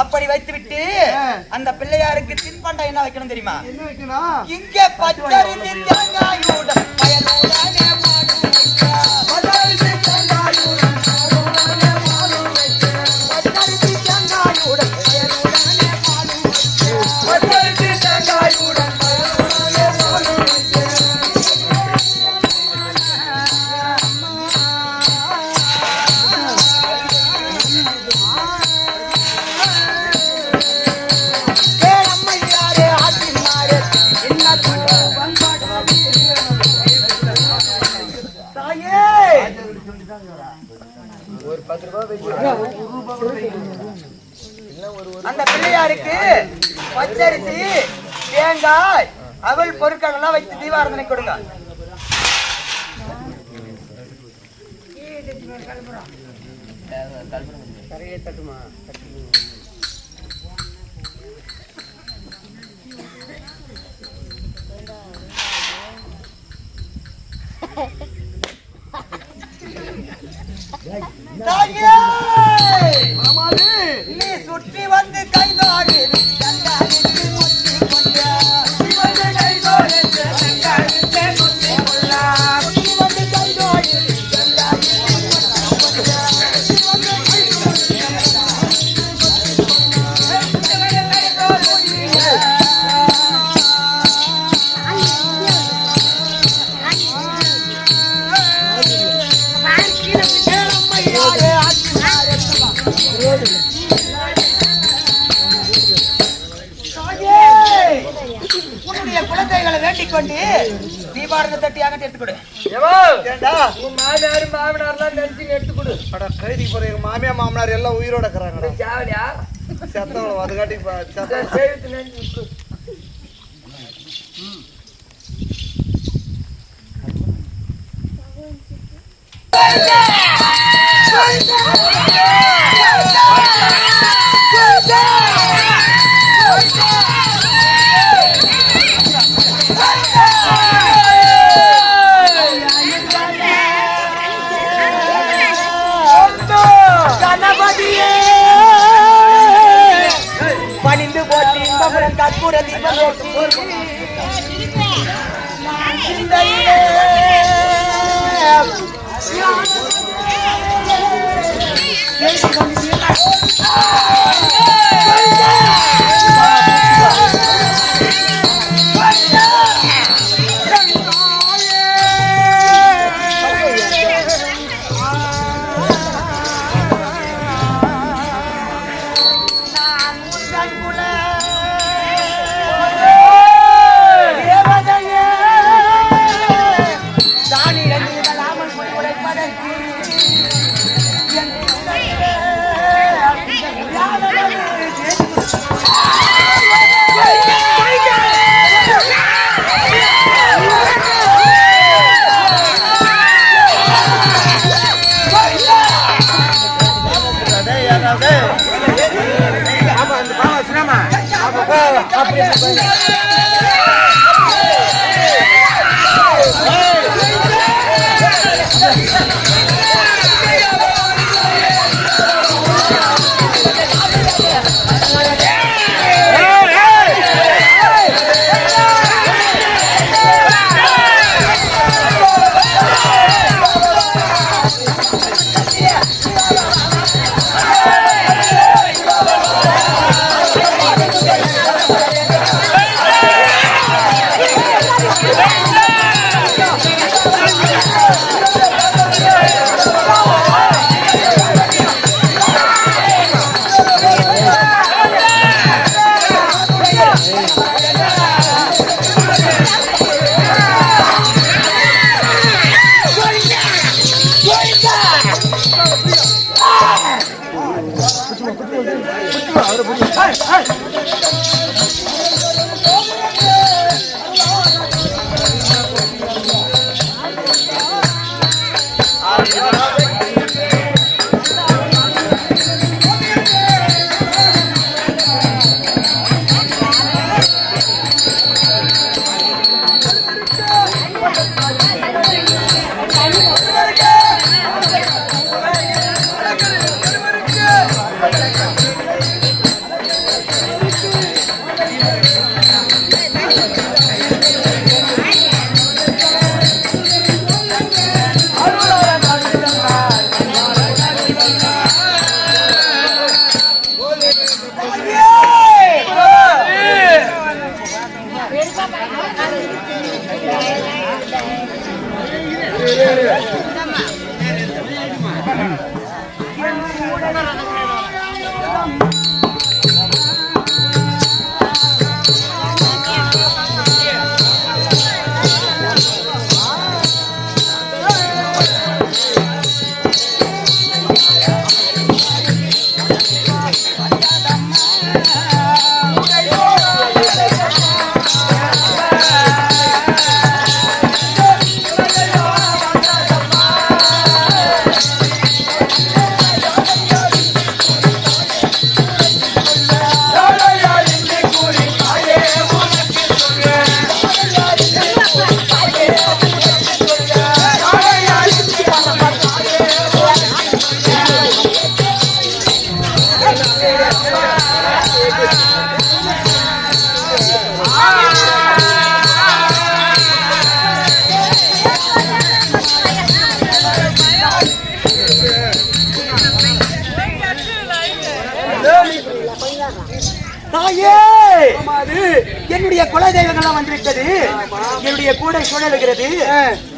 அப்படி வைத்துவிட்டு ஆ. அந்த பிள்ளையாருக்கு தின்பண்டம் என்ன வைக்கணும் தெரியுமா? என்ன வைக்கணும்? இங்கே பச்சரிசி பச்சரிசி தேங்காய் அவள் பொருட்கள் எல்லாம் வைத்து தீபாரதனை கொடுங்க. ஆமாது நீ சுற்றி வந்து கைதாடி Thank you. உன் மாமியார் மாமனார்லாம் நினைச்சு எடுத்து கொடு. அட கைதி போற எங்க மாமியா மாமனார் எல்லாம் உயிரோட இருக்கிறாங்கடா. செத்தவள காட்டி செத்த சேவித்து நினைச்சு. அப்படி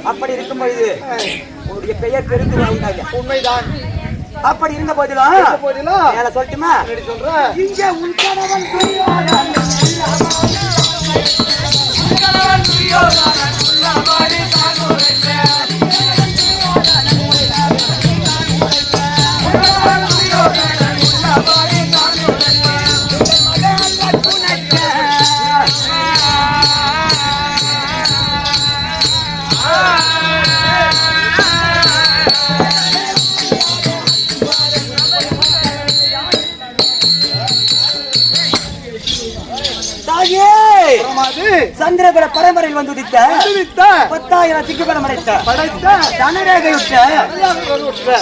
அப்படி இருக்கும் பொழுது உன்னுடைய பெயர் பெருந்துரையாக உண்மைதான். அப்படி இருந்த போதிலும் மேல சொல்லட்டுமா? என்னடி சொல்ற? இங்க உன் கணவன் துரியோதனன் தாயே வந்து உதித்த பத்தாயிரம் சிக்குபலம் அடைத்த. படைத்த. தனரேகையுற்ற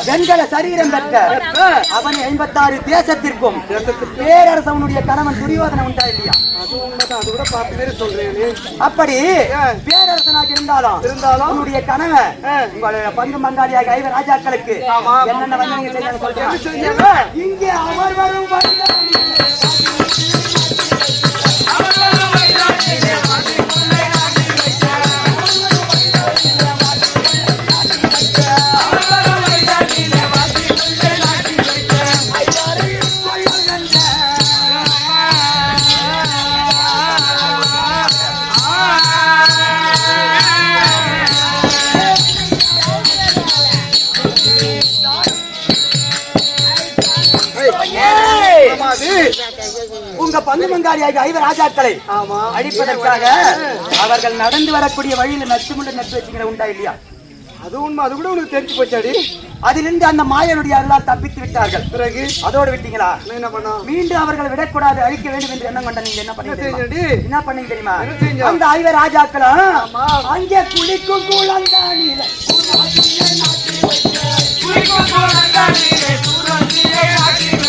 வெண்கல சரீரம் பெற்ற அவன் எண்பத்தாறு தேசத்திற்கும் பேரரசவனுடைய கணவன் துரியோதன உண்டா இல்லையா? அப்படி பேரரசனாக இருந்தாலும் இருந்தாலும் உன்னுடைய கணவன் உங்களுடைய பங்கு மங்காளியாக ஐவர் ராஜாக்களுக்கு என்னென்ன வந்து நீங்க செய்யணும்? சொல்றேன்? இங்கே அவர் உங்க பங்கு மங்காளியாக ஐவர் ராஜாக்களை ஆமா. அழிப்பதற்காக அவர்கள் நடந்து வரக்கூடிய வழியில நச்சு முண்டு நட்டு வச்சுக்கிற உண்டா இல்லையா? அது உண்மை. அது கூட உனக்கு தெரிஞ்சு போச்சாடி அதிலிருந்து அந்த மாயனுடைய அருளால் தப்பித்து விட்டார்கள். பிறகு? அதோடு விட்டீங்களா? நான் என்ன பண்ணா? மீண்டும் அவர்களை விடக்கூடாது அழிக்க வேண்டும் என்று எண்ணம் கொண்ட நீங்க என்ன பண்ணீங்க என்ன பண்ணீங்க தெரியுமா? என்ன? அந்த ஐவர் ராஜாக்களும் அங்கே குளிக்கும் கூழங்கானில தாயே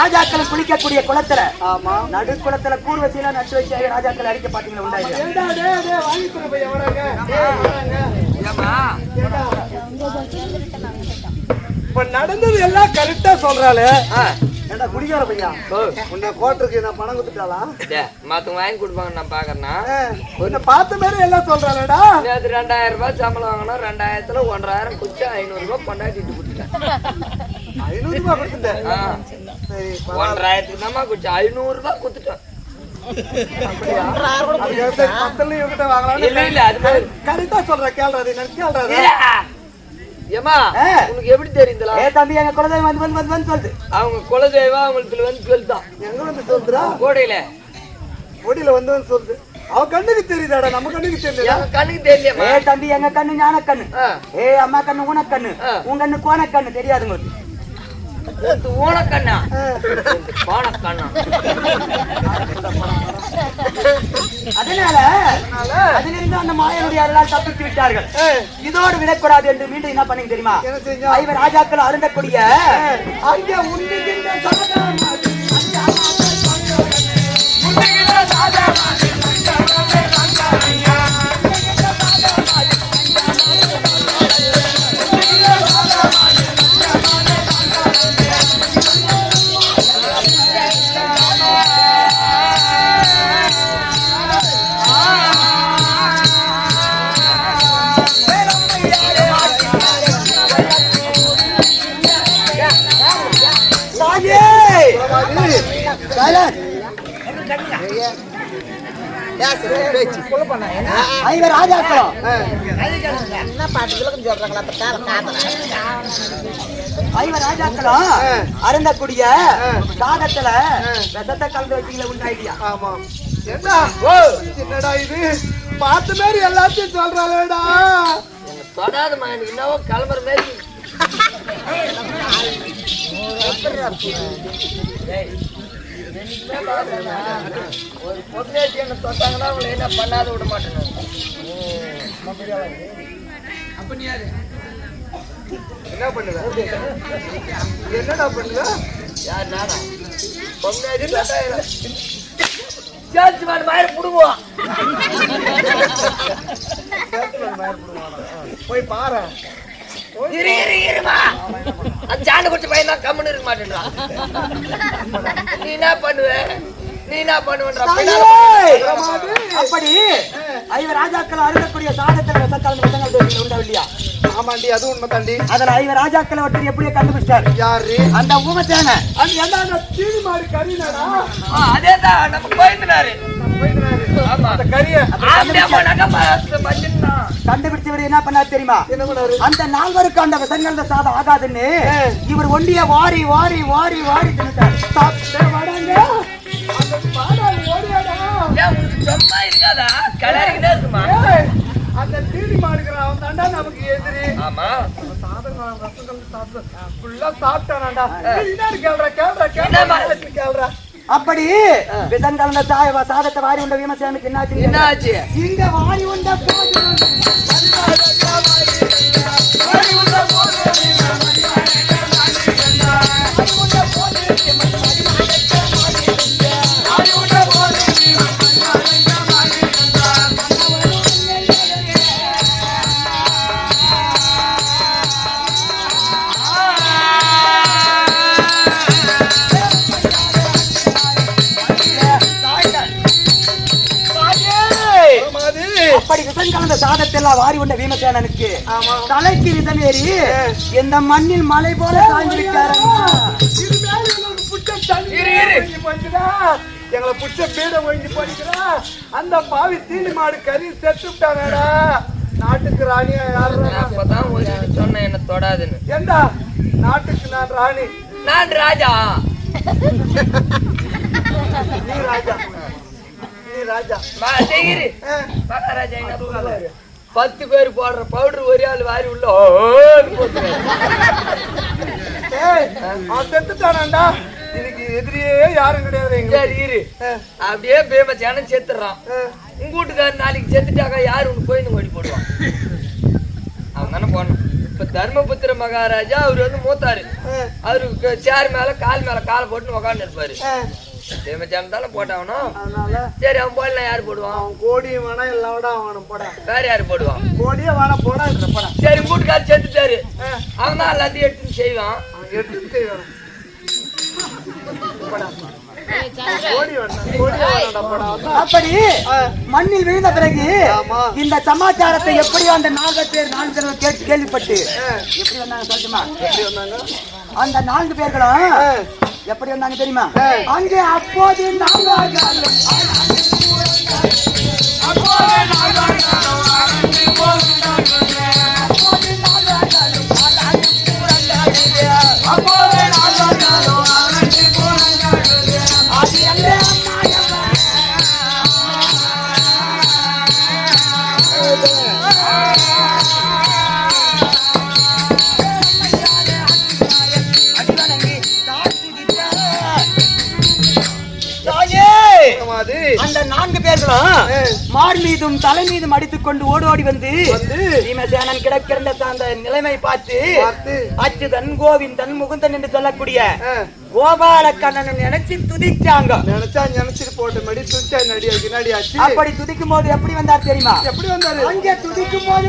ராஜாக்கள் குளிக்கக்கூடிய குளத்துல ஆமா. நடு குளத்துல கூர்வசீல நட்டு வச்சு ராஜாக்கள் அடிக்க பாத்தீங்களா இப்ப நடந்தது எல்லாம் கரெக்டா சொல்றாளே. ஏண்டா குடிக்கார பையா? உன்னை கோட்டருக்கு நான் பணம் கொடுத்துட்டாளா? மத்தவங்க வாங்கி கொடுப்பாங்க நான் பாக்குறேன்னா. உன்னை பார்த்த மாதிரி எல்லாம் சொல்றாளேடா. நேற்று ரெண்டாயிரம் ரூபாய் சம்பளம் வாங்கினோம் ரெண்டாயிரத்துல ஒன்றரை குச்சி ஐநூறு ரூபாய் கொண்டாடிட்டு கொடுத்துட்டேன். ஐநூறு ரூபாய் கொடுத்துட்டேன் ஒன்றராயிரத்துக்கு தான்மா குச்சி. ஐநூறு ரூபாய் கொடுத்துட்டேன். எப்படி. உனக்கு ஏ தம்பி எங்க குலதெய்வம் வந்து வந்து சொல்லுது. அவங்க குலதெய்வம் அவங்களுக்கு வந்து சொல்லிட்டான் எங்க வந்து சொல்றா கோடையில. ஒடியில வந்து வந்து சொல்லுது. அவ கண்ணுக்கு தெரியுதாடா? நம்ம கண்ணுக்கு தெரியல கண்ணுக்கு தெரியலையம்மா. ஏ தம்பி எங்க கண்ணு ஞான கண்ணு. ஏ அம்மா கண்ணு உன கண்ணு. உன் கண்ணு கோண கண்ணு தெரியாது உங்களுக்கு. பானக்கண்ணா அதனால அதிலிருந்து அந்த மாயனுடைய அருளால் தப்பித்து விட்டார்கள். இதோடு விடக்கூடாது என்று மீண்டும் என்ன பண்ணீங்க தெரியுமா? ஐவர் ராஜாக்கள் அருந்தக்கூடிய அங்கே உண்ணுகின்ற ஐவர் ராஜாக்களம் ஐவர் ராஜாக்களும் அருந்தக்கூடிய சாதத்துல விஷத்தை கலந்து வச்சீங்களா உண்டு ஐடியா ஆமா என்ன என்னடா இது? பார்த்த மாதிரி எல்லாத்தையும் சொல்றாளேடா. தொடாதம்மா எனக்கு என்னவோ கிளம்புற மாதிரி. ஒரு பொண்ணேச்சி என்ன தொட்டாங்கன்னா அவங்களை என்ன பண்ணாத விட மாட்டேங்க என்ன பண்ணுங்க என்னடா பண்ணுங்க யார் நானா பொண்ணேச்சி தொட்டா சேர்த்து மாடு மாதிரி பிடுங்குவோம் போய் பாரு. இரு இரு இருமா. அந்த சாண்டு குடிச்ச பையன் தான் கம்முன்னு இருக்க மாட்டேன்றான் நீ என்ன பண்ணுவ? நீ என்ன பண்ணுவன்ற அப்படி ஐவர் ராஜாக்கள் அருந்தக்கூடிய சாதத்துல விஷங்கள் வச்சீங்களா உண்டா இல்லையா? ஆமாண்டி அது உண்மை தாண்டி. அதுல ஐவர் ராஜாக்களை ஒருத்தர் எப்படியோ கண்டுபிடிச்சாரு யாரு? அந்த ஊமத்தேன அது என்ன தீனி மாடு கறினடா அதேதான் நம்ம போயிருந்தாரு ஆமா. அந்த கறிய அப்படியே போனாக்கா ம- மச்சின்தான். கண்டுபிடிச்சவர் என்ன பண்ணாரு தெரியுமா? அந்த நால்வருக்கு அந்த விஷங்கள் சாதம் ஆகாதுன்னு இவர் ஒண்டிய வாரி வாரி வாரி வாரி அந்த தீனி மாடுக்கிற அவன் தாண்டா நமக்கு எதிரி. ஆமா. சாதகம் ரசங்கள் சாப்பிட்டு ஃபுல்லா சாப்பிட்டானாடா என்ன கேள்றா? கேள்றா கேள்றா. அப்படி விஷம் கலந்த சாய சாதத்தை வாரி உண்ட வீமசேனுக்கு என்னாச்சு? என்ன ஆச்சு இங்க வாரி உண்ட போது எல்லாம் வாரி உண்ட வீமசேனனுக்கு ஆமா. தலைக்கு விஷம் ஏறி இந்த மண்ணில் மலை போல சாய்ந்திருக்காரு. எங்களை புடிச்ச பீட ஒழிஞ்சு போச்சுடா அந்த பாவி தீனி மாடு கறி செத்து நாட்டுக்கு ராணியா யாரு நான் அப்பதான் உங்களுக்கு சொன்னேன் என்ன தொடாதுன்னு. ஏண்டா? நாட்டுக்கு நான் ராணி. நான் ராஜா. நீ ராஜா. நீ ராஜா. மகாராஜா? பத்து பேர் போடுற பவுடர் ஒரே ஆள் வாரி உள்ள செத்துட்டானாண்டா இதுக்கு எதிரியே யாரும் கிடையாது சரி இரு. அப்படியே பேமச்சானம் செத்துறான் உங்க வீட்டுக்காரர் நாளைக்கு செத்துட்டாக்கா யாரு உனக்கு போய் ஓடி போடுவான்? அவன் தானே போனோம் இப்ப தர்மபுத்திர மகாராஜா அவர் வந்து மூத்தாரு. அவருக்கு சேர் மேல கால் மேல காலை போட்டு உக்காந்து இருப்பாரு தானே போட்டாவனும் அதனால சரி அவன் போடலாம் யாரு போடுவான்? அவன் கோடியும் வேணாம் எல்லாம் விட அவனும் போடா. வேற யாரு போடுவான் கோடியே வேணாம் போடா போடா சரி உங்க வீட்டுக்காரர் செத்துட்டாரு அவன் தான் எல்லாத்தையும் எடுத்து செய்வான். அவன் எடுத்து செய்வான். கோடி. அப்படி மண்ணில் விழுந்த பிறகு. இந்த சமாச்சாரத்தை எப்படி அந்த நான்கு பேர் நான்கு பேர் கேட்டு கேள்விப்பட்டு எப்படி வந்தாங்க சொல்லுமா எப்படி வந்தாங்க? அந்த நான்கு பேர்களும் எப்படி வந்தாங்க தெரியுமா? அங்கே அப்போது நாங்கள் பிரமாதி மார் மீதும் தலை மீதும் அடித்துக் கொண்டு ஓடோடி வந்து வந்து பீமசேனன் கிடக்கிற அந்த நிலைமை பார்த்து அச்சுதன் கோவிந்தன் முகுந்தன் என்று சொல்லக்கூடிய கோபால கண்ணன் நினைச்சு துதிச்சாங்க. நினைச்சா நினைச்சிட்டு போட்டு மடி துச்சா நடி பின்னாடி ஆச்சு அப்படி துதிக்கும் போது எப்படி வந்தார் தெரியுமா? எப்படி வந்தாரு? அங்கே துதிக்கும் போது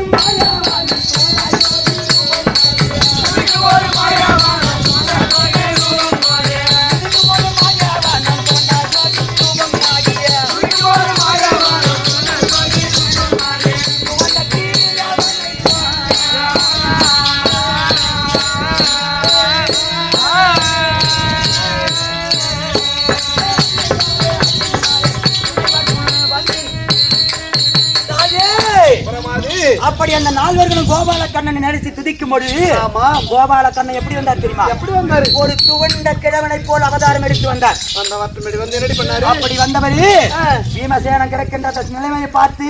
கண்ணனை நினைச்சு துதிக்கும் பொழுது ஆமா. கோபால கண்ணன் எப்படி வந்தார் தெரியுமா? எப்படி வந்தாரு? ஒரு துவண்ட கிழவனை போல் அவதாரம் எடுத்து வந்தார். அந்த வார்த்தை வந்து என்னடி பண்ணாரு? அப்படி வந்தவரு ஆ. பீமசேனன் கிடக்கின்ற நிலைமையை பார்த்து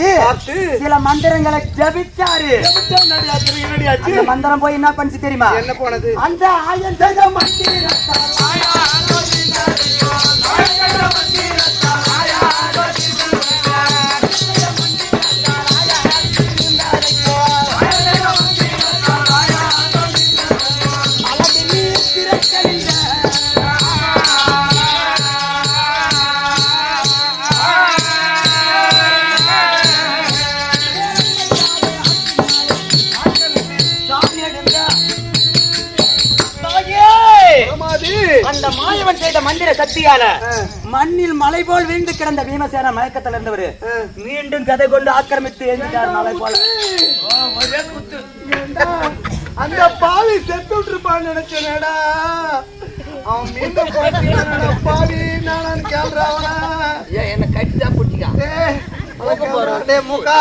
சில மந்திரங்களை ஜபிச்சாரு. மந்திரம் போய் என்ன பண்ணுச்சு தெரியுமா? என்ன போனது? அந்த ஆயன் செய்த மந்திரத்தால் சக்தியால. மண்ணில் மலை போல் வீழ்ந்து கிடந்த பீமசேன மயக்கத்தில் இருந்தவரு. மீண்டும் கதை கொண்டு ஆக்கிரமித்து எழுதிட்டார் மலை போல. அந்த பாவி செத்து விட்டுருப்பான்னு நினைச்சேனடா. அவன் மீண்டும் பாவி நானான்னு கேள்றா அவனா ஏன் என்ன கட்டிதான் போட்டிக்கா. டேய் மூக்கா.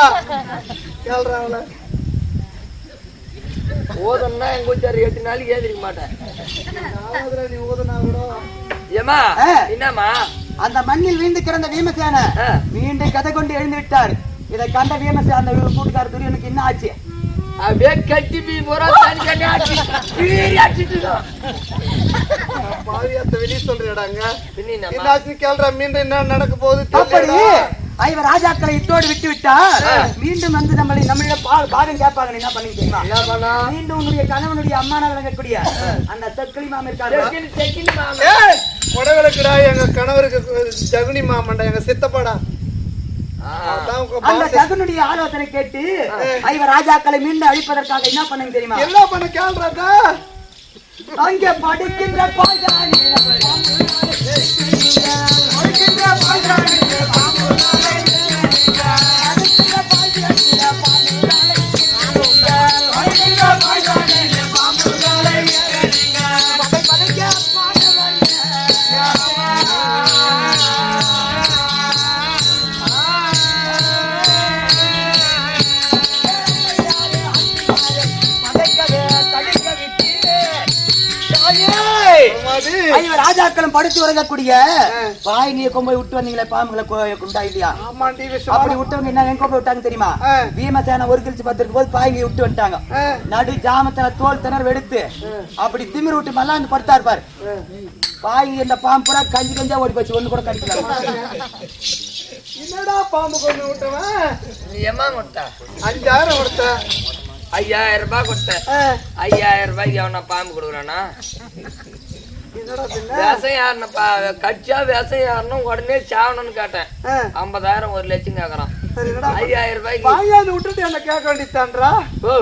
கேள்றா அவளை ஓதன்னா எங்க வீட்டாரு எட்டு நாளைக்கு ஏதிரிக்க மாட்டேன். நீ ஊதுனா கூட? ஏமா. என்னம்மா அந்த மண்ணில் வீழ்ந்து கிடந்த பீமசேன ஆ. மீண்டும் கதை கொண்டு எழுந்து விட்டார் இதை கண்ட அந்த கூட்டுக்கார துரியனுக்கு என்ன ஆச்சு அப்படியே கட்டி பீ போறா தனி தனி ஆச்சு அடிச்சிட்டு இருக்கான். பாவியத்தை வெளியே சொல்றியடாங்க பின்ன என்னம்மா? என்னாச்சு கேள்றா மீண்டும் என்ன நடக்க போகுது அப்படி. ஐவர் ராஜாக்களை இத்தோடு விட்டு விட்டார். மீண்டும் வந்து நம்மளை நம்மளிடம் பாகம் கேட்பாங்க என்ன பண்ணி தெரியுமா? மீண்டும் உன்னுடைய கணவனுடைய அம்மான விளங்கக்கூடிய அந்த இருக்காரு. செக்கில் மாமா. ஏய், புடவிலக்குடா எங்க கணவருக்கு ஜகுனி மாமன்டா எங்க சித்தப்பாடா. அந்த. ஜகனுடைய ஆலோசனை கேட்டு ஐவர் ராஜாக்களை மீண்டும் அழிப்பதற்காக என்ன பண்ணுங்க தெரியுமா? என்ன பண்ண கேள்றாக்கா அங்கே படுக்கின்ற பாய்தானே ராஜாக்களும் படுத்து உறங்கக்கூடிய. பாய் நீ கொம்பை விட்டு வந்தீங்களே பாம்புகளை குண்டா இல்லையா? அப்படி விட்டவங்க என்ன எங்க போய் விட்டாங்க தெரியுமா. பீமசேன ஒரு கிழிச்சு பத்திருக்கும் போது பாய்ங்க விட்டு வந்துட்டாங்க. நடு ஜாமத்துல தோல் திணறு வெடுத்து அப்படி திமிர் விட்டு மல்லாந்து படுத்தா இருப்பாரு பாய்ங்க இந்த பாம்பு பூரா கஞ்சி கஞ்சா ஓடி போச்சு ஒண்ணு கூட கடிக்கல. என்னடா பாம்பு கொண்டு விட்டவன் ஏமா கொடுத்தா? அஞ்சாயிரம் கொடுத்த. ஐயாயிரம் ரூபாய் கொடுத்தேன் ஐயாயிரம் ரூபாய்க்கு எவனா பாம்பு கொடுக்குறானா? விஷம் யாருன்னு கட்சியா விஷம் யாருன்னு உடனே சாவணும்னு கேட்டேன். ஐம்பதாயிரம் ஒரு லட்சம் கேக்குறான். ஐயாயிரம் ரூபாய்க்கு வாங்கியாந்து விட்டுட்டு என்ன கேட்க வேண்டியதான்றா ஓ.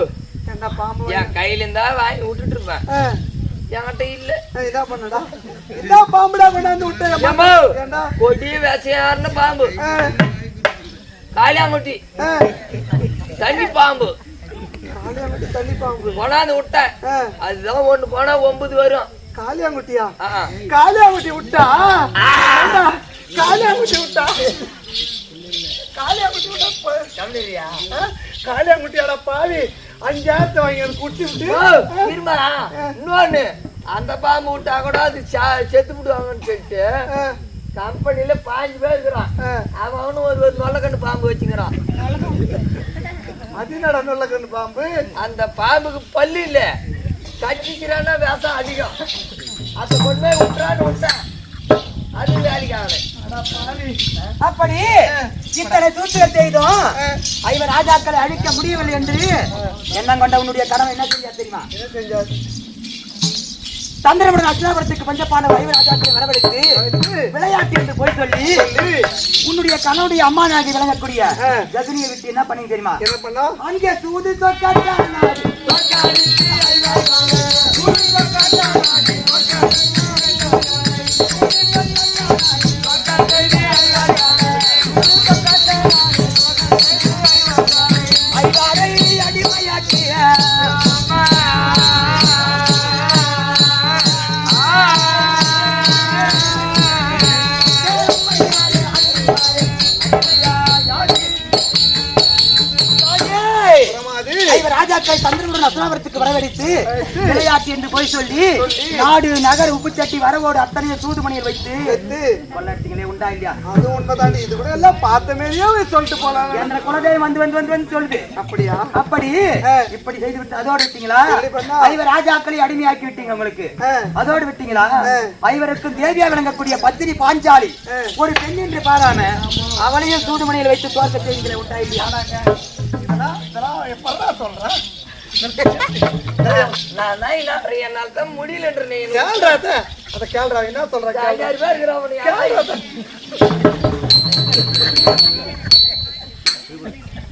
என்ன பாம்பு? என் கையில இருந்தா வாங்கி விட்டுட்டு இருப்பேன். என்கிட்ட இல்ல. இதா பண்ணுடா. இதா பாம்புடா கொண்டாந்து விட்டு ஏம்மா, ஏண்டா? கொடி விஷம் யாருன்னு பாம்பு காளியாங்குட்டி. தண்ணி பாம்பு. தண்ணி பாம்பு. கொண்டாந்து விட்டேன். அதுதான் ஒண்ணு போனா ஒன்பது வரும். காளியாங்குட்டியா. காளியாங்குட்டி விட்டா? காளியாங்குட்டி விட்டா? காளியாங்குட்டி விட்டா காளியாங்குட்டியாடா பாவி. அஞ்சாயிரத்தை வாங்கி எனக்கு குட்டி விட்டு இருமா. இன்னொன்னு அந்த பாம்பு விட்டா கூட அது செத்து விடுவாங்கன்னு சொல்லிட்டு ஆ, கம்பெனில பாஞ்சு பேர் இருக்கிறான். அவனும் ஒரு ஒரு வெள்ளக்கண்ணு பாம்பு வச்சுக்கிறான். அது என்னடா நுள்ளக்கண்ணு பாம்பு? அந்த பாம்புக்கு பல்லு இல்ல. கட்டிக்கிறான்னா விஷம் அதிகம். அதை கொண்டு போய் விட்டுறான்னு விட்டேன். அது வேலைக்கு ஆகலை அப்படி இத்தனை சூத்திரம் செய்தோம். ஐவர் ராஜாக்களை அழிக்க முடியவில்லை என்று எண்ணம் கொண்ட உன்னுடைய கடமை என்ன செய்ய தெரியுமா? தந்திரமுடன் அக்ஷாபுரத்துக்கு பஞ்சப்பான ஐவர் ராஜாக்களை வரவழைத்து விளையாட்டு என்று போய் சொல்லி உன்னுடைய கணவனுடைய அம்மா நாகி விளங்கக்கூடிய. ஜெகனியை விட்டு என்ன பண்ணி தெரியுமா? என்ன பண்ணா? அங்கே தூது சொக்காட்டான் நாடு, சொக்காடிக்கு ஐவர் வாங்க. தூது சொக்காட்டான் நாடு, ஐவரை அடிமையாக்கிய தாயே! ஐவர் ராஜாக்கள் சந்திரனுடன் அசுராபுரத்துக்கு வரவழைத்து விளையாட்டு என்று போய் சொல்லி நாடு நகர் உப்புச்சட்டி வரவோடு அத்தனையும் சூதுமணியில் வைத்து செத்து கொள்ளடிச்சிங்களே உண்டா இல்லையா அது உண்மைதாண்டி இது கூட எல்லாம் பார்த்த சொல்லிட்டு போலாம் என்ற குலதெய்வம் வந்து வந்து வந்து வந்து சொல்லுது அப்படியா அப்படி. இப்படி செய்து விட்டு அதோடு விட்டீங்களா? ஐவர் ராஜாக்களை அடிமையாக்கி விட்டீங்க உங்களுக்கு. அதோடு விட்டீங்களா. ஐவருக்கும் தேவியா விளங்கக்கூடிய பத்தினி பாஞ்சாலி. ஒரு பெண் என்று பாராம அவளையும் சூதுமணியில் வைத்து தோற்க செய்கிறீங்களே உண்டா இல்லையா இதெல்லாம் எப்படா சொல்றேன் என்னால் தான் முடியலன்ற நீ கேள்றா அத கேள்றா என்ன சொல்ற கேள்றா. ஐயாயிரம் பேர் இருக்கிறவன் கேள்றா. அத.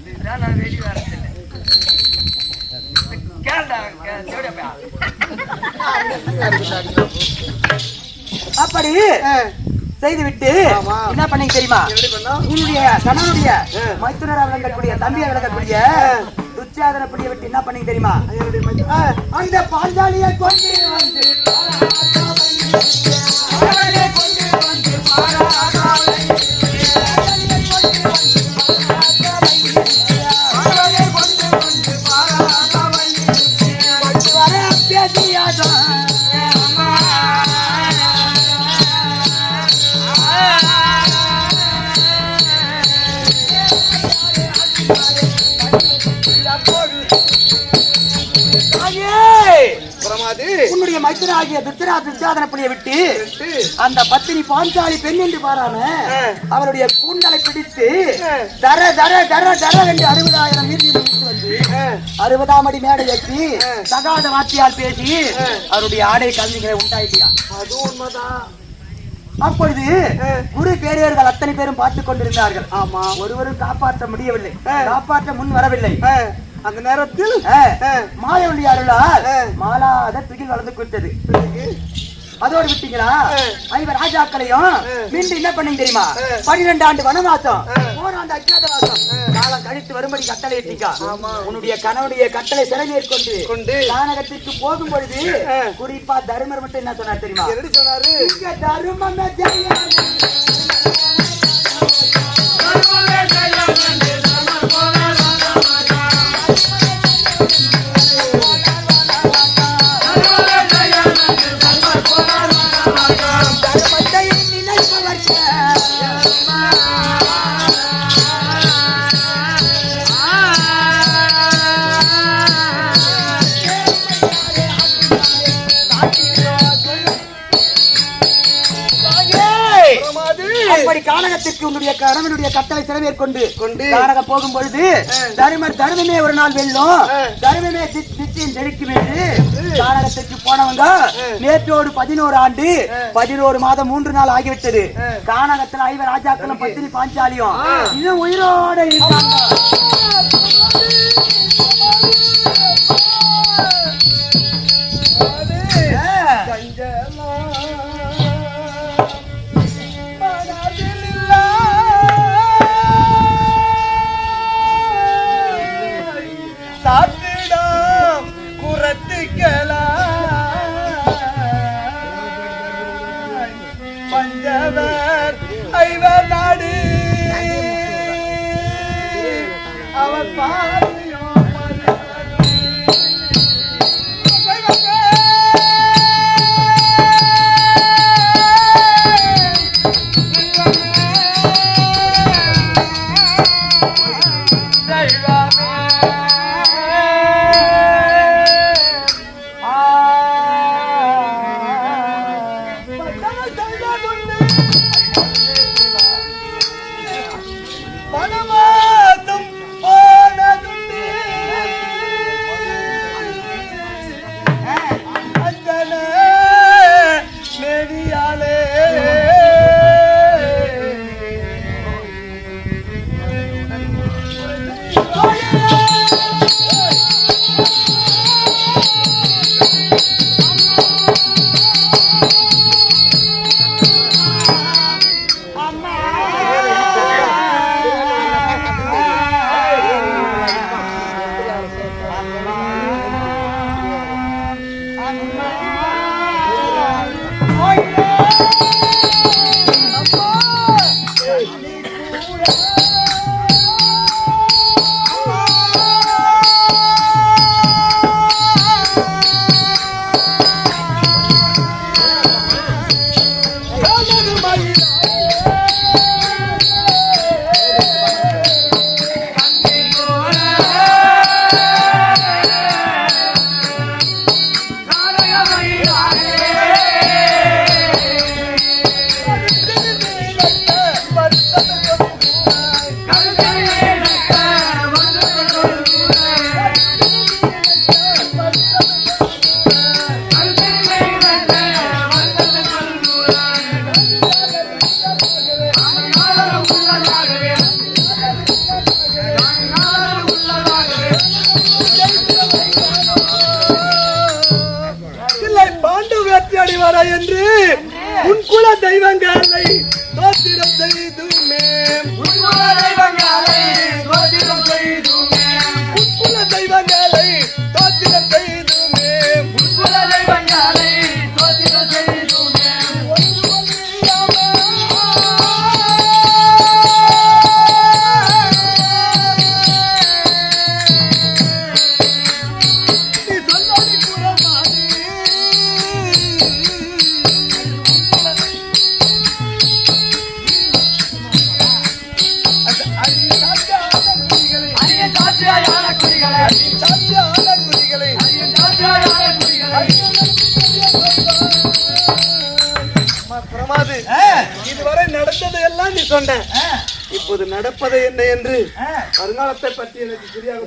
இதுதான் நான் வெளியே தேவையா அப்படி செய்துவிட்டு. என்ன பண்ணீங்க தெரியுமா? உன்னுடைய கணவனுடைய. மைத்துனரா விளங்கக்கூடிய தம்பியா விளங்கக்கூடிய துச்சாதனப்படியை விட்டு என்ன பண்ணீங்க தெரியுமா? அந்த பாஞ்சாலியை கொண்டு வந்து உன்னுடைய மைத்திராகிய துச்சரா துச்சாதனப்படியை விட்டு அந்த பத்தினி பாஞ்சாலி பெண் என்று பாராம. அவருடைய கூண்டலை பிடித்து. தர தர தர தர என்று அறுபதாயிரம் நீர்நிலை விட்டு வந்து அறுபதாம் அடி மேடை ஏற்றி ஆ. தகாத வார்த்தையால் பேசி. அவருடைய ஆடை கல்விகளை உண்டாயிட்டியா அது உண்மைதான் அப்பொழுது. குரு பேரியர்கள் அத்தனை பேரும் பார்த்துக் கொண்டிருந்தார்கள் ஆமா ஒருவரும் காப்பாற்ற முடியவில்லை. காப்பாற்ற முன் வரவில்லை அந்த நேரத்தில் மாயவள்ளி அருளால். மாலாத துகில் வளர்ந்து கொடுத்தது அதோடு விட்டீங்களா. ஐவர் ராஜாக்களையும் மீண்டும் என்ன பண்ணீங்க தெரியுமா. பன்னிரெண்டு ஆண்டு வனவாசம். போராண்ட அஜாதவாசம் காலம் கழித்து வரும்படி கட்டளை இட்டீங்க ஆமா. உன்னுடைய கணவனுடைய கட்டளை சிறை மேற்கொண்டு கொண்டு கானகத்திற்கு போகும் பொழுது. குறிப்பா தருமர் மட்டும் என்ன சொன்னார் தெரியுமா சொன்னாரு தருமமே கானகத்திற்கு உன்னுடைய கணவனுடைய கட்டளை சிறை மேற்கொண்டு கொண்டு. கானகம் போகும் பொழுது தருமர் தருமமே ஒரு நாள் வெல்லும். தருமமே நிச்சயம் ஜெயிக்கும் என்று கானகத்திற்கு போனவங்க நேற்றோடு பதினோரு ஆண்டு பதினோரு மாதம் மூன்று நாள் ஆகிவிட்டது. கானகத்தில் ஐவர் ராஜாக்களும் பத்தினி பாஞ்சாலியும் இன்னும் உயிரோட இருக்காங்க. குரத்துக்கலாம் சொன்ன இப்போது நடப்பது என்ன என்று வருங்காலத்தை பற்றி எனக்கு சரியாக